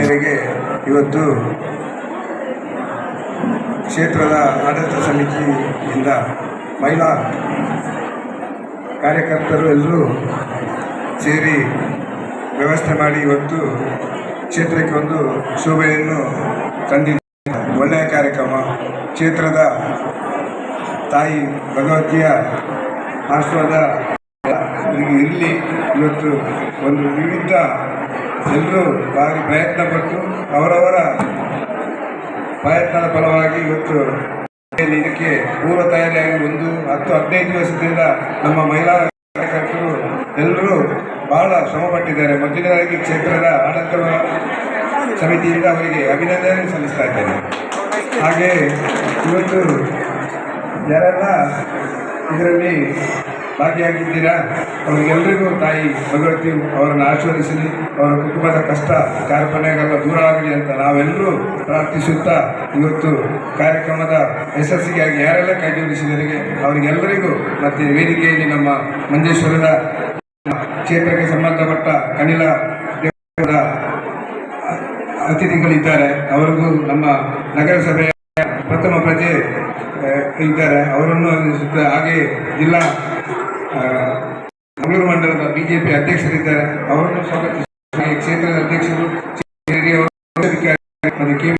ಇವತ್ತು ಕ್ಷೇತ್ರದ ಆಡಳಿತ ಸಮಿತಿಯಿಂದ ಮಹಿಳಾ ಕಾರ್ಯಕರ್ತರು ಎಲ್ಲರೂ ಸೇರಿ ವ್ಯವಸ್ಥೆ ಮಾಡಿ ಇವತ್ತು ಕ್ಷೇತ್ರಕ್ಕೆ ಒಂದು ಶೋಭೆಯನ್ನು ತಂದಿದ್ದ ಒಳ್ಳೆಯ ಕಾರ್ಯಕ್ರಮ. ಕ್ಷೇತ್ರದ ತಾಯಿ ಭಗವತಿಯ ಆಶೀರ್ವಾದ. ಇಲ್ಲಿ ಇವತ್ತು ಒಂದು ವಿವಿಧ ಎಲ್ಲರೂ ಭಾರಿ ಪ್ರಯತ್ನ ಪಟ್ಟು ಅವರವರ ಪ್ರಯತ್ನದ ಫಲವಾಗಿ ಇವತ್ತು ಇದಕ್ಕೆ ಪೂರ್ವ ತಯಾರಿಯಾಗಿ ಒಂದು ಹತ್ತು ಹದಿನೈದು ದಿವಸದಿಂದ ನಮ್ಮ ಮಹಿಳಾ ಕಾರ್ಯಕರ್ತರು ಎಲ್ಲರೂ ಬಹಳ ಶ್ರಮಪಟ್ಟಿದ್ದಾರೆ. ಮೊದಲನೇದಾಗಿ ಕ್ಷೇತ್ರದ ಆಡಳಿತ ಸಮಿತಿಯಿಂದ ಅವರಿಗೆ ಅಭಿನಂದನೆ ಸಲ್ಲಿಸ್ತಾ ಇದ್ದೇನೆ. ಹಾಗೆ ಇವತ್ತು ಯಾರೆಲ್ಲ ಇದರಲ್ಲಿ ಭಾಗಿಯಾಗಿದ್ದೀರಾ? ಅವರಿಗೆಲ್ಲರಿಗೂ ತಾಯಿ ಭಗವತಿ ಅವರನ್ನು ಆಶೀರ್ವದಿಸಲಿ ಅವರ ಕುಟುಂಬದ ಕಷ್ಟ ಕಾರ್ಪಣೆಗಳ ದೂರ ಆಗಲಿ ಅಂತ ನಾವೆಲ್ಲರೂ ಪ್ರಾರ್ಥಿಸುತ್ತಾ ಇವತ್ತು ಕಾರ್ಯಕ್ರಮದ ಯಶಸ್ಸಿಗಾಗಿ ಯಾರೆಲ್ಲ ಕೈ ಜೋಡಿಸಿದರಿಗೆ ಅವರಿಗೆಲ್ಲರಿಗೂ ಮತ್ತೆ ವೇದಿಕೆಯಲ್ಲಿ ನಮ್ಮ ಮಂಜೇಶ್ವರದ ಕ್ಷೇತ್ರಕ್ಕೆ ಸಂಬಂಧಪಟ್ಟ ಅನಿಲ ಅತಿಥಿಗಳಿದ್ದಾರೆ. ಅವರಿಗೂ ನಮ್ಮ ನಗರಸಭೆಯ ಪ್ರಥಮ ಪ್ರಜೆ ಇದ್ದಾರೆ. ಅವರನ್ನು ಹಾಗೆ ಜಿಲ್ಲಾ ಮಂಗಳೂರು ಮಂಡಲದ ಬಿಜೆಪಿ ಅಧ್ಯಕ್ಷರಿದ್ದಾರೆ. ಅವರನ್ನು ಸ್ವಾಗತಿಸಿ ಕ್ಷೇತ್ರದ ಅಧ್ಯಕ್ಷರು ಕೆ